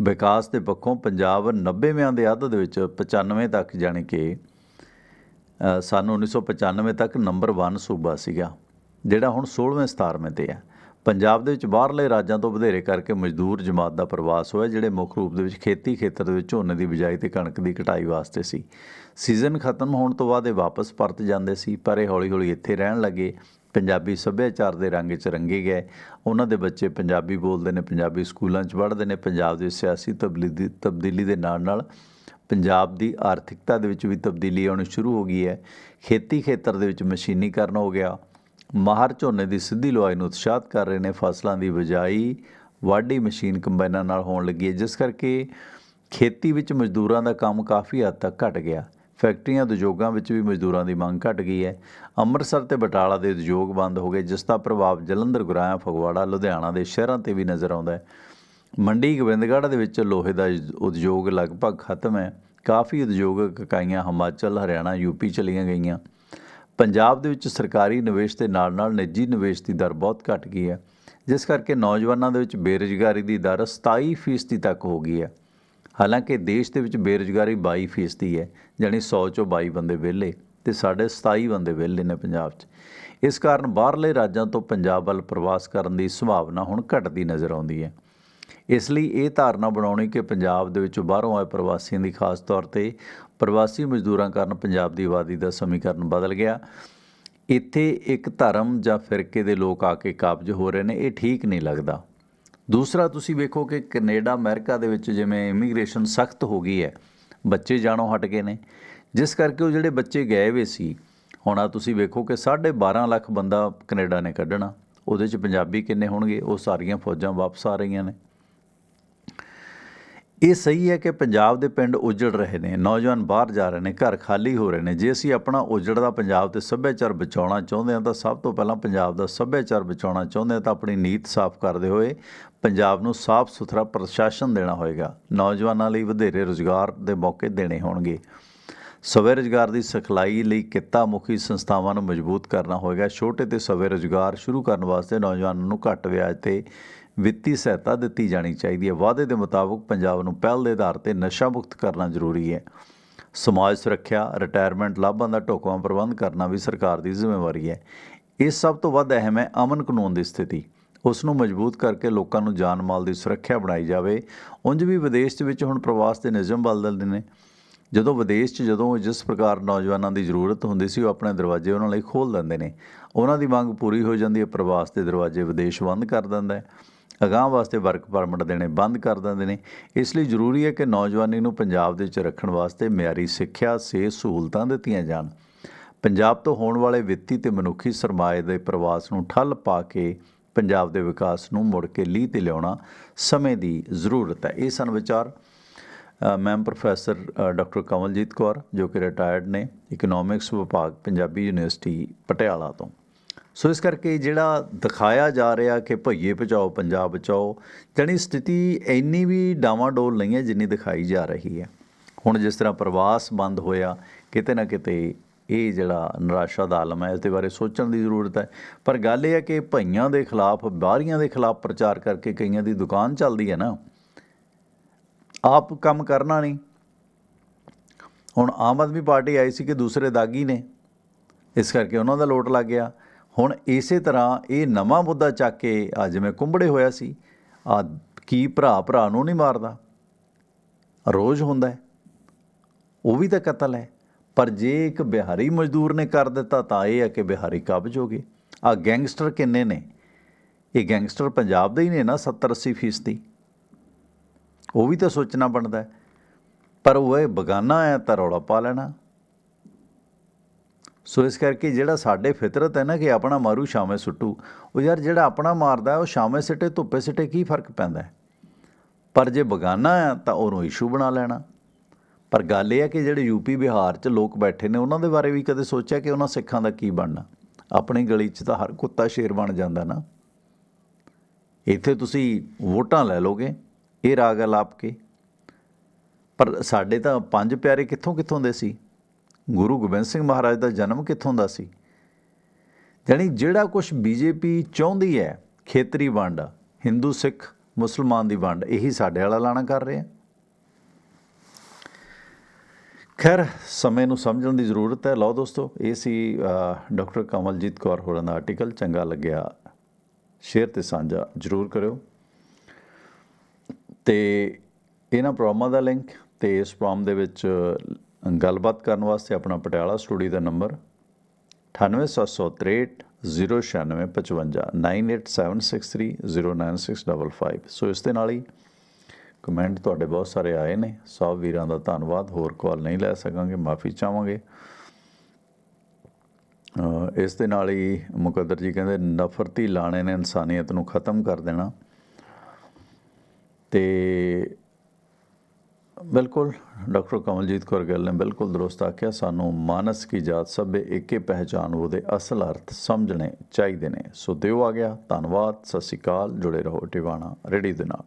ਵਿਕਾਸ ਦੇ ਪੱਖੋਂ ਪੰਜਾਬ 90ਵਿਆਂ ਦੇ ਅੱਧ ਦੇ ਵਿੱਚ 95 ਤੱਕ ਜਾਣੀ ਕਿ ਅ, ਸਨ 1995 ਤੱਕ ਨੰਬਰ 1 ਸੂਬਾ ਸੀਗਾ ਜਿਹੜਾ ਹੁਣ 16ਵੇਂ 17ਵੇਂ ਤੇ ਹੈ। ਪੰਜਾਬ ਦੇ ਵਿੱਚ ਬਾਹਰਲੇ ਰਾਜਾਂ ਤੋਂ ਵਧੇਰੇ ਕਰਕੇ ਮਜ਼ਦੂਰ ਜਮਾਤ ਦਾ ਪ੍ਰਵਾਸ ਹੋਇਆ, ਜਿਹੜੇ ਮੁੱਖ ਰੂਪ ਦੇ ਵਿੱਚ ਖੇਤੀ ਖੇਤਰ ਦੇ ਵਿੱਚ ਝੋਨੇ ਦੀ ਬਿਜਾਈ ਤੇ ਕਣਕ ਦੀ ਕਟਾਈ ਵਾਸਤੇ ਸੀ। ਸੀਜ਼ਨ ਖਤਮ ਹੋਣ ਤੋਂ ਬਾਅਦ ਇਹ ਵਾਪਸ ਪਰਤ ਜਾਂਦੇ ਸੀ, ਪਰ ਇਹ ਹੌਲੀ-ਹੌਲੀ ਇੱਥੇ ਰਹਿਣ ਲੱਗੇ। ਪੰਜਾਬੀ ਸੱਭਿਆਚਾਰ ਦੇ ਰੰਗ 'ਚ ਰੰਗੇ ਗਏ। ਉਹਨਾਂ ਦੇ ਬੱਚੇ ਪੰਜਾਬੀ ਬੋਲਦੇ ਨੇ, ਪੰਜਾਬੀ ਸਕੂਲਾਂ 'ਚ ਪੜ੍ਹਦੇ ਨੇ, ਪੰਜਾਬ ਦੇ ਸਿਆਸੀ ਤਬਦੀਲੀ ਤਬਦੀਲੀ ਦੇ ਨਾਲ-ਨਾਲ ਪੰਜਾਬ ਦੀ ਆਰਥਿਕਤਾ ਦੇ ਵਿੱਚ ਵੀ ਤਬਦੀਲੀ ਆਉਣੀ ਸ਼ੁਰੂ ਹੋ ਗਈ ਹੈ। ਖੇਤੀ ਖੇਤਰ ਦੇ ਵਿੱਚ ਮਸ਼ੀਨੀਕਰਨ ਹੋ ਗਿਆ। ਮਾਹਰ ਝੋਨੇ ਦੀ ਸਿੱਧੀ ਲਵਾਈ ਨੂੰ ਉਤਸ਼ਾਹਤ ਕਰ ਰਹੇ ਨੇ। ਫਸਲਾਂ ਦੀ ਬਿਜਾਈ ਵਾਢੀ ਮਸ਼ੀਨ ਕੰਬਾਈਨਾਂ ਨਾਲ ਹੋਣ ਲੱਗੀ ਹੈ, ਜਿਸ ਕਰਕੇ ਖੇਤੀ ਵਿੱਚ ਮਜ਼ਦੂਰਾਂ ਦਾ ਕੰਮ ਕਾਫੀ ਹੱਦ ਤੱਕ ਘਟ ਗਿਆ। ਫੈਕਟਰੀਆਂ ਉਦਯੋਗਾਂ ਵਿੱਚ ਵੀ ਮਜ਼ਦੂਰਾਂ ਦੀ ਮੰਗ ਘਟ ਗਈ ਹੈ। ਅੰਮ੍ਰਿਤਸਰ ਤੇ ਬਟਾਲਾ ਦੇ ਉਦਯੋਗ ਬੰਦ ਹੋ ਗਏ, ਜਿਸ ਦਾ ਪ੍ਰਭਾਵ ਜਲੰਧਰ, ਗੁਰਾਇਆ, ਫਗਵਾੜਾ, ਲੁਧਿਆਣਾ ਦੇ ਸ਼ਹਿਰਾਂ ਤੇ ਵੀ ਨਜ਼ਰ ਆਉਂਦਾ ਹੈ। ਮੰਡੀ ਗੋਬਿੰਦਗੜ੍ਹ ਦੇ ਵਿੱਚ ਲੋਹੇ ਦਾ ਉਦਯੋਗ ਲਗਭਗ ਖਤਮ ਹੈ। ਕਾਫੀ ਉਦਯੋਗਿਕ ਇਕਾਈਆਂ ਹਿਮਾਚਲ, ਹਰਿਆਣਾ ਯੂਪੀ ਚਲੀਆਂ ਗਈਆਂ। ਪੰਜਾਬ ਦੇ ਵਿੱਚ ਸਰਕਾਰੀ ਨਿਵੇਸ਼ ਦੇ ਨਾਲ-ਨਾਲ ਨਿੱਜੀ ਨਿਵੇਸ਼ ਦੀ ਦਰ ਬਹੁਤ ਘਟ ਗਈ ਹੈ, ਜਿਸ ਕਰਕੇ ਨੌਜਵਾਨਾਂ ਦੇ ਵਿੱਚ ਬੇਰੁਜ਼ਗਾਰੀ ਦੀ ਦਰ 27% ਤੱਕ ਹੋ ਗਈ ਹੈ। ਹਾਲਾਂਕਿ ਦੇਸ਼ ਦੇ ਵਿੱਚ ਬੇਰੁਜ਼ਗਾਰੀ 22% ਹੈ, ਜਾਣੀ 100 ਚੋਂ 22 ਬੰਦੇ ਵਿਹਲੇ ਤੇ ਸਾਡੇ 27 ਬੰਦੇ ਵਿਹਲੇ ਨੇ ਪੰਜਾਬ 'ਚ। ਇਸ ਕਾਰਨ ਬਾਹਰਲੇ ਰਾਜਾਂ ਤੋਂ ਪੰਜਾਬ ਵੱਲ ਪ੍ਰਵਾਸ ਕਰਨ ਦੀ ਸੰਭਾਵਨਾ ਹੁਣ ਘਟਦੀ ਨਜ਼ਰ ਆਉਂਦੀ ਹੈ। ਇਸ ਲਈ ਇਹ ਧਾਰਨਾ ਬਣਾਉਣੀ ਕਿ ਪੰਜਾਬ ਦੇ ਵਿੱਚੋਂ ਬਾਹਰੋਂ ਆਏ ਪ੍ਰਵਾਸੀਆਂ ਦੀ ਖਾਸ ਤੌਰ ਤੇ ਪ੍ਰਵਾਸੀ ਮਜ਼ਦੂਰਾਂ ਕਾਰਨ ਪੰਜਾਬ ਦੀ ਆਬਾਦੀ ਦਾ ਸਮੀਕਰਨ ਬਦਲ ਗਿਆ। ਇੱਥੇ ਇੱਕ ਧਰਮ ਜਾਂ ਫਿਰਕੇ ਦੇ ਲੋਕ ਆ ਕੇ ਕਾਬਜ ਹੋ ਰਹੇ ਨੇ, ਇਹ ਠੀਕ ਨਹੀਂ ਲੱਗਦਾ। ਦੂਸਰਾ, ਤੁਸੀਂ ਵੇਖੋ ਕਿ ਕੈਨੇਡਾ, ਅਮਰੀਕਾ ਦੇ ਵਿੱਚ ਜਿਵੇਂ ਇਮੀਗ੍ਰੇਸ਼ਨ ਸਖਤ ਹੋ ਗਈ ਹੈ, ਬੱਚੇ ਜਾਣੋਂ ਹਟ ਗਏ ਨੇ। ਜਿਸ ਕਰਕੇ ਉਹ ਜਿਹੜੇ ਬੱਚੇ ਗਏ ਵੇ ਸੀ, ਹੁਣ ਆ ਤੁਸੀਂ ਵੇਖੋ ਕਿ 12.5 ਲੱਖ ਬੰਦਾ ਕੈਨੇਡਾ ਨੇ ਕੱਢਣਾ, ਉਹਦੇ ਚ ਪੰਜਾਬੀ ਕਿੰਨੇ ਹੋਣਗੇ, ਉਹ ਸਾਰੀਆਂ ਫੌਜਾਂ ਵਾਪਸ ਆ ਰਹੀਆਂ ਨੇ। ਇਹ ਸਹੀ ਹੈ ਕਿ ਪੰਜਾਬ ਦੇ ਪਿੰਡ ਉਜੜ ਰਹੇ ਨੇ, ਨੌਜਵਾਨ ਬਾਹਰ ਜਾ ਰਹੇ ਨੇ, ਘਰ ਖਾਲੀ ਹੋ ਰਹੇ ਨੇ। ਜੇ ਅਸੀਂ ਆਪਣਾ ਉਜੜਦਾ ਪੰਜਾਬ ਤੇ ਸੱਭਿਆਚਾਰ ਬਚਾਉਣਾ ਚਾਹੁੰਦੇ ਹਾਂ ਤਾਂ ਸਭ ਤੋਂ ਪਹਿਲਾਂ ਪੰਜਾਬ ਦਾ ਸੱਭਿਆਚਾਰ ਬਚਾਉਣਾ ਚਾਹੁੰਦੇ ਹਾਂ ਤਾਂ ਆਪਣੀ ਨੀਤ ਸਾਫ਼ ਕਰਦੇ ਹੋਏ ਪੰਜਾਬ ਨੂੰ ਸਾਫ਼ ਸੁਥਰਾ ਪ੍ਰਸ਼ਾਸਨ ਦੇਣਾ ਹੋਏਗਾ। ਨੌਜਵਾਨਾਂ ਲਈ ਵਧੇਰੇ ਰੁਜ਼ਗਾਰ ਦੇ ਮੌਕੇ ਦੇਣੇ ਹੋਣਗੇ। ਸਵੈ ਰੁਜ਼ਗਾਰ ਦੀ ਸਿਖਲਾਈ ਲਈ ਕਿੱਤਾ ਮੁਖੀ ਸੰਸਥਾਵਾਂ ਨੂੰ ਮਜ਼ਬੂਤ ਕਰਨਾ ਹੋਏਗਾ। ਛੋਟੇ ਤੇ ਸਵੈ ਰੁਜ਼ਗਾਰ ਸ਼ੁਰੂ ਕਰਨ ਵਾਸਤੇ ਨੌਜਵਾਨਾਂ ਨੂੰ ਘੱਟ ਵਿਆਜ ਤੇ ਵਿੱਤੀ ਸਹਾਇਤਾ ਦਿੱਤੀ ਜਾਣੀ ਚਾਹੀਦੀ ਹੈ। ਵਾਅਦੇ ਦੇ ਮੁਤਾਬਕ ਪੰਜਾਬ ਨੂੰ ਪਹਿਲ ਦੇ ਆਧਾਰ ਤੇ ਨਸ਼ਾ ਮੁਕਤ ਕਰਨਾ ਜ਼ਰੂਰੀ ਹੈ। ਸਮਾਜ ਸੁਰੱਖਿਆ ਰਿਟਾਇਰਮੈਂਟ ਲਾਭਾਂ ਦਾ ਢੋਕਵਾਂ ਪ੍ਰਬੰਧ ਕਰਨਾ ਵੀ ਸਰਕਾਰ ਦੀ ਜ਼ਿੰਮੇਵਾਰੀ ਹੈ। ਇਹ ਸਭ ਤੋਂ ਵੱਧ ਅਹਿਮ ਹੈ ਅਮਨ ਕਾਨੂੰਨ ਦੀ ਸਥਿਤੀ। ਉਸ ਨੂੰ ਮਜ਼ਬੂਤ ਕਰਕੇ ਲੋਕਾਂ ਨੂੰ ਜਾਨ ਮਾਲ ਦੀ ਸੁਰੱਖਿਆ ਬਣਾਈ ਜਾਵੇ। ਉਂਝ ਵੀ ਵਿਦੇਸ਼ ਦੇ ਵਿੱਚ ਹੁਣ ਪ੍ਰਵਾਸ ਦੇ ਨਿਯਮ ਬਦਲਦੇ ਨੇ। ਜਦੋਂ ਵਿਦੇਸ਼ 'ਚ ਜਦੋਂ ਜਿਸ ਪ੍ਰਕਾਰ ਨੌਜਵਾਨਾਂ ਦੀ ਜ਼ਰੂਰਤ ਹੁੰਦੀ ਸੀ, ਉਹ ਆਪਣੇ ਦਰਵਾਜ਼ੇ ਉਹਨਾਂ ਲਈ ਖੋਲ੍ਹ ਦਿੰਦੇ ਨੇ। ਉਹਨਾਂ ਦੀ ਮੰਗ ਪੂਰੀ ਹੋ ਜਾਂਦੀ ਹੈ। ਪ੍ਰਵਾਸ ਦੇ ਦਰਵਾਜ਼ੇ ਵਿਦੇਸ਼ ਬੰਦ ਕਰ ਦਿੰਦਾ ਹੈ। ਅਗਾਂਹ ਵਾਸਤੇ ਵਰਕ ਪਰਮਿਟ ਦੇਣੇ ਬੰਦ ਕਰ ਦਿੰਦੇ ਨੇ। ਇਸ ਲਈ ਜ਼ਰੂਰੀ ਹੈ ਕਿ ਨੌਜਵਾਨੀ ਨੂੰ ਪੰਜਾਬ ਦੇ ਵਿੱਚ ਰੱਖਣ ਵਾਸਤੇ ਮਿਆਰੀ ਸਿੱਖਿਆ ਸਿਹਤ ਸਹੂਲਤਾਂ ਦਿੱਤੀਆਂ ਜਾਣ। ਪੰਜਾਬ ਤੋਂ ਹੋਣ ਵਾਲੇ ਵਿੱਤੀ ਤੇ ਮਨੁੱਖੀ ਸਰਮਾਏ ਦੇ ਪ੍ਰਵਾਸ ਨੂੰ ਠੱਲ ਪਾ ਕੇ ਪੰਜਾਬ ਦੇ ਵਿਕਾਸ ਨੂੰ ਮੁੜ ਕੇ ਲੀਹ ਤੇ ਲਿਆਉਣਾ ਸਮੇਂ ਦੀ ਜ਼ਰੂਰਤ ਹੈ। ਇਹ ਸਨ ਵਿਚਾਰ। ਅ, ma'am professor doctor Kamaljit Kaur ਜੋ ਕਿ ਰਿਟਾਇਰਡ ਨੇ ਇਕਨੋਮਿਕਸ ਵਿਭਾਗ ਪੰਜਾਬੀ ਯੂਨੀਵਰਸਿਟੀ ਪਟਿਆਲਾ ਤੋਂ। ਸੋ ਇਸ ਕਰਕੇ ਜਿਹੜਾ ਦਿਖਾਇਆ ਜਾ ਰਿਹਾ ਕਿ ਭਈਏ ਬਚਾਓ ਪੰਜਾਬ ਬਚਾਓ, ਜਾਣੀ ਸਥਿਤੀ ਇੰਨੀ ਵੀ ਡਾਵਾਂਡੋਲ ਨਹੀਂ ਹੈ ਜਿੰਨੀ ਦਿਖਾਈ ਜਾ ਰਹੀ ਹੈ। ਹੁਣ ਜਿਸ ਤਰ੍ਹਾਂ ਪ੍ਰਵਾਸ ਬੰਦ ਹੋਇਆ, ਕਿਤੇ ਨਾ ਕਿਤੇ ਇਹ ਜਿਹੜਾ ਨਿਰਾਸ਼ਾ ਦਾ ਆਲਮ ਹੈ, ਇਸ ਦੇ ਬਾਰੇ ਸੋਚਣ ਦੀ ਜ਼ਰੂਰਤ ਹੈ। ਪਰ ਗੱਲ ਇਹ ਹੈ ਕਿ ਭਈਆਂ ਦੇ ਖਿਲਾਫ, ਬਾਹਰੀਆਂ ਦੇ ਖਿਲਾਫ ਪ੍ਰਚਾਰ ਕਰਕੇ ਕਈਆਂ ਦੀ ਦੁਕਾਨ ਚੱਲਦੀ ਹੈ ਨਾ। ਆਪ ਕੰਮ ਕਰਨਾ ਨਹੀਂ। ਹੁਣ ਆਮ ਆਦਮੀ ਪਾਰਟੀ ਆਈ ਸੀ ਕਿ ਦੂਸਰੇ ਦਾਗੀ ਨੇ। ਇਸ ਕਰਕੇ ਉਹਨਾਂ ਦਾ ਲੋਟ ਲੱਗ ਗਿਆ। ਹੁਣ ਇਸੇ ਤਰ੍ਹਾਂ ਇਹ ਨਵਾਂ ਮੁੱਦਾ ਚੱਕ ਕੇ ਆ ਜਿਵੇਂ ਕੁੰਬੜੇ ਹੋਇਆ ਸੀ, ਆ ਕੀ ਭਰਾ ਭਰਾ ਨੂੰ ਨਹੀਂ ਮਾਰਦਾ? ਰੋਜ਼ ਹੁੰਦਾ ਹੈ। ਉਹ ਵੀ ਤਾਂ ਕਤਲ ਹੈ। ਪਰ ਜੇ ਇੱਕ ਬਿਹਾਰੀ ਮਜ਼ਦੂਰ ਨੇ ਕਰ ਦਿੱਤਾ ਤਾਂ ਇਹ ਹੈ ਕਿ ਬਿਹਾਰੀ ਕਾਬਜ਼ ਹੋ ਗਏ। ਆ ਗੈਂਗਸਟਰ ਕਿੰਨੇ ਨੇ? ਇਹ ਗੈਂਗਸਟਰ ਪੰਜਾਬ ਦੇ ਹੀ ਨੇ ਨਾ 70 80 ਫੀਸਦੀ। ਉਹ ਵੀ ਤਾਂ ਸੋਚਣਾ ਬਣਦਾ ਪਰ ਉਹ ਇਹ ਬਗਾਨਾ ਹੈ ਤਾਂ ਰੌਲਾ ਪਾ ਲੈਣਾ। ਸੋ ਇਸ ਕਰਕੇ ਜਿਹੜਾ ਸਾਡੇ ਫਿਤਰਤ ਹੈ ਨਾ ਕਿ ਆਪਣਾ ਮਾਰੂ ਸ਼ਾਮੇ ਸੁੱਟੂ, ਉਹ ਯਾਰ ਜਿਹੜਾ ਆਪਣਾ ਮਾਰਦਾ, ਉਹ ਸ਼ਾਮੇ ਸਿੱਟੇ, ਧੁੱਪੇ ਸਿੱਟੇ ਕੀ ਫ਼ਰਕ ਪੈਂਦਾ ਪਰ ਜੇ ਬਗਾਨਾ ਹੈ ਤਾਂ ਉਹਨੂੰ ਇਸ਼ੂ ਬਣਾ ਲੈਣਾ। ਪਰ ਗੱਲ ਇਹ ਹੈ ਕਿ ਜਿਹੜੇ ਯੂਪੀ ਬਿਹਾਰ 'ਚ ਲੋਕ ਬੈਠੇ ਨੇ, ਉਹਨਾਂ ਦੇ ਬਾਰੇ ਵੀ ਕਦੇ ਸੋਚਿਆ ਕਿ ਉਹਨਾਂ ਸਿੱਖਾਂ ਦਾ ਕੀ ਬਣਨਾ? ਆਪਣੀ ਗਲੀ 'ਚ ਤਾਂ ਹਰ ਕੁੱਤਾ ਸ਼ੇਰ ਬਣ ਜਾਂਦਾ ਨਾ। ਇੱਥੇ ਤੁਸੀਂ ਵੋਟਾਂ ਲੈ ਲੋਗੇ, ਇਹ ਰਾਗ ਅਲਾਪ ਕੇ ਪਰ ਸਾਡੇ ਤਾਂ ਪੰਜ ਪਿਆਰੇ ਕਿੱਥੋਂ ਕਿੱਥੋਂ ਦੇ ਸੀ? ਗੁਰੂ ਗੋਬਿੰਦ ਸਿੰਘ ਮਹਾਰਾਜ ਦਾ ਜਨਮ ਕਿੱਥੋਂ ਦਾ ਸੀ? ਜਾਣੀ ਜਿਹੜਾ ਕੁਝ ਬੀਜੇਪੀ ਚਾਹੁੰਦੀ ਹੈ, ਖੇਤਰੀ ਵੰਡ, ਹਿੰਦੂ, ਸਿੱਖ, ਮੁਸਲਮਾਨ ਦੀ ਵੰਡ, ਇਹੀ ਸਾਡੇ ਵਾਲਾ ਲਾਣਾ ਕਰ ਰਹੇ। ਆ ਖੈਰ, ਸਮੇਂ ਨੂੰ ਸਮਝਣ ਦੀ ਜ਼ਰੂਰਤ ਹੈ। ਲਓ ਦੋਸਤੋ, ਇਹ ਸੀ ਡਾਕਟਰ ਕਮਲਜੀਤ ਕੌਰ ਹੋਰਾਂ ਦਾ ਆਰਟੀਕਲ ਚੰਗਾ ਲੱਗਿਆ। ਸ਼ੇਅਰ ਤੇ ਸਾਂਝਾ ਜ਼ਰੂਰ ਕਰਿਓ। ਤੇ ਇਹਨਾਂ ਪ੍ਰੋਗਰਾਮਾਂ ਦਾ ਲਿੰਕ ਤੇ ਇਸ ਪ੍ਰੋਗਰਾਮ ਦੇ ਵਿੱਚ ਗੱਲਬਾਤ ਕਰਨ ਵਾਸਤੇ ਆਪਣਾ ਪਟਿਆਲਾ ਸਟੂਡੀਓ ਦਾ ਨੰਬਰ 9873 09655 9876309655 ਸੋ ਇਸ ਦੇ ਨਾਲ ਹੀ ਕਮੈਂਟ ਤੁਹਾਡੇ ਬਹੁਤ ਸਾਰੇ ਆਏ ਨੇ। ਸਭ ਵੀਰਾਂ ਦਾ ਧੰਨਵਾਦ। ਹੋਰ ਕਾਲ ਨਹੀਂ ਲੈ ਸਕਾਂਗੇ, ਮਾਫੀ ਚਾਹਾਂਗੇ। ਇਸ ਦੇ ਨਾਲ ਹੀ ਮੁਕੱਦਰ ਜੀ ਕਹਿੰਦੇ, ਨਫ਼ਰਤੀ ਲਾਣੇ ਨੇ ਇਨਸਾਨੀਅਤ ਨੂੰ ਖਤਮ ਕਰ ਦੇਣਾ। ਤੇ ਬਿਲਕੁਲ, ਡਾਕਟਰ ਕਮਲਜੀਤ ਕੌਰ ਗੱਲ ਨੇ ਬਿਲਕੁਲ ਦਰੁਸਤ ਆਖਿਆ, ਸਾਨੂੰ ਮਾਨਸ ਕੀ ਜਾਤ ਸਭੇ ਏਕੇ ਪਹਿਚਾਨ ਉਹਦੇ ਅਸਲ ਅਰਥ ਸਮਝਣੇ ਚਾਹੀਦੇ ਨੇ। ਸੋ ਦਿਓ ਆ ਗਿਆ, ਧੰਨਵਾਦ, ਸਤਿ ਸ਼੍ਰੀ ਅਕਾਲ, ਜੁੜੇ ਰਹੋ ਟਿਵਾਣਾ ਰੇਡੀ ਦੇ ਨਾਲ।